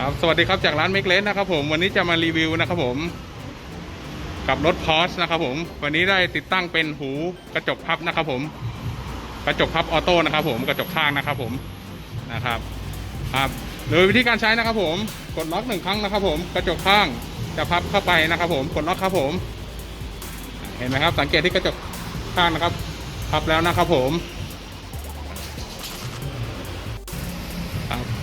ครับสวัสดีครับจากร้านเมกเลสนะครับผมวันนี้จะมารีวิวนะครับผม กับรถพอสนะครับผมวันนี้ได้ติดตั้งเป็นหูกระจกพับนะครับผม กระจกพับออโต้นะครับผมกระจกข้างนะครับผมนะครับครับโดยวิธีการใช้นะครับผมกดล็อกหนึ่งครั้งนะครับผมกระจกข้างจะพับเข้าไปนะครับผมกดล็อกครับผม เห็นไหมครับ สังเกตที่กระจกข้างนะครับ พับแล้วนะครับผม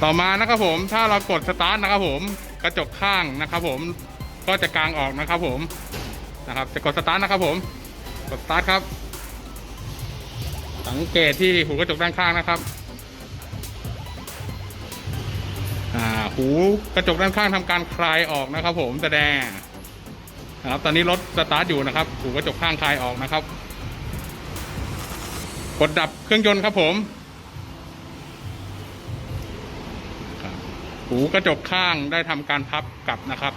ต่อมานะครับผมถ้าเรากดสตาร์ทนะครับผมกระจกข้างนะครับผมก็จะกางออกนะครับผมนะครับจะกดสตาร์ทนะครับผมกดสตาร์ทครับ สังเกตที่หูกระจกด้านข้างนะครับหูกระจกด้านข้างทำการคลายออกนะครับ ผมแสดงนะครับตอนนี้รถสตาร์ทอยู่นะครับ หูกระจกข้างคลายออกนะครับ กดดับเครื่องยนต์ครับผม หูกระจกข้างได้ทำการพับกลับนะครับ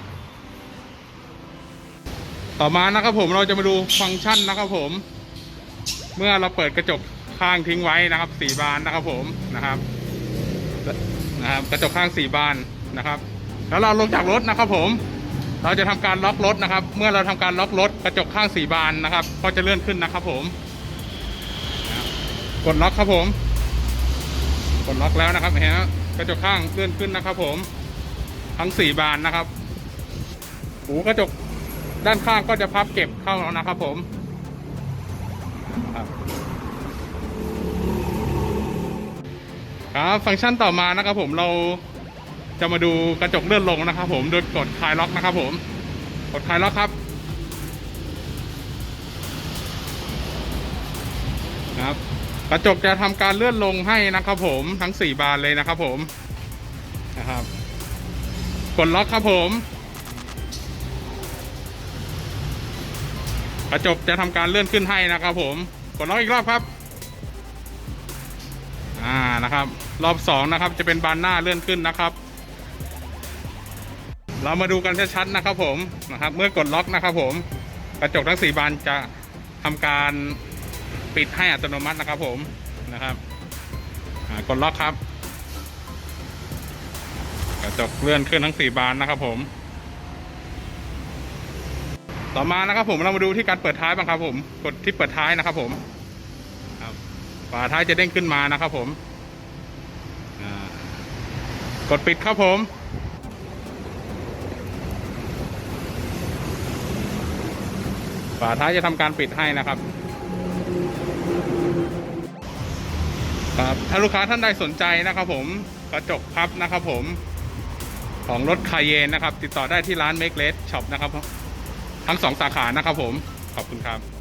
ต่อมานะครับผมเราจะมาดูฟังก์ชันนะครับผม เมื่อเราเปิดกระจกข้างทิ้งไว้นะครับสี่บานนะครับผมนะครับนะครับกระจกข้างสี่บานนะครับ แล้วเราลงจากรถนะครับผม เราจะทำการล็อกรถนะครับ เมื่อเราทำการล็อกรถกระจกข้างสี่บานนะครับ ก็จะเลื่อนขึ้นนะครับผม กดล็อกครับผม กดล็อกแล้วนะครับเห็นไหม กระจกข้างเลื่อนขึ้นนะครับ ผม ทั้งสี่บานนะครับ หูกระจกด้านข้างก็จะพับเก็บเข้าแล้วนะครับ ผมครับครับฟังก์ชันต่อมานะครับ ผมเราจะมาดูกระจกเลื่อนลงนะครับ ผมโดยกดคลายล็อกนะครับ ผมกดคลายล็อกครับครับ กระจกจะทำการเลื่อนลงให้นะครับผมทั้งสี่บานเลยนะครับผมนะครับกดล็อกครับผม กระจกจะทำการเลื่อนขึ้นให้นะครับผมกดล็อกอีกรอบครับอ่านะครับ รอบสองนะครับจะเป็นบานหน้าเลื่อนขึ้นนะครับ เรามาดูกันชัดๆนะครับผมนะครับ เมื่อกดล็อกนะครับผม กระจกทั้งสี่บานจะทำการ ปิดให้อัตโนมัตินะครับผมนะครับกดล็อกครับ กระจกเลื่อนขึ้นทั้งสี่บานนะครับผม ต่อมานะครับผมเรามาดูที่การเปิดท้ายบ้างครับ ผม กดที่เปิดท้ายนะครับ ผมครับฝาท้ายจะเด้งขึ้นมานะครับ ผมกดปิดครับผมฝาท้ายจะทำการปิดให้นะครับ ครับถ้าลูกค้าท่านใดสนใจนะครับผมกระจกพับนะครับผมของรถคายเยนนะครับ ติดต่อได้ที่ร้านเมกเลสช็อปนะครับ ทั้งสองสาขานะครับผม ขอบคุณครับ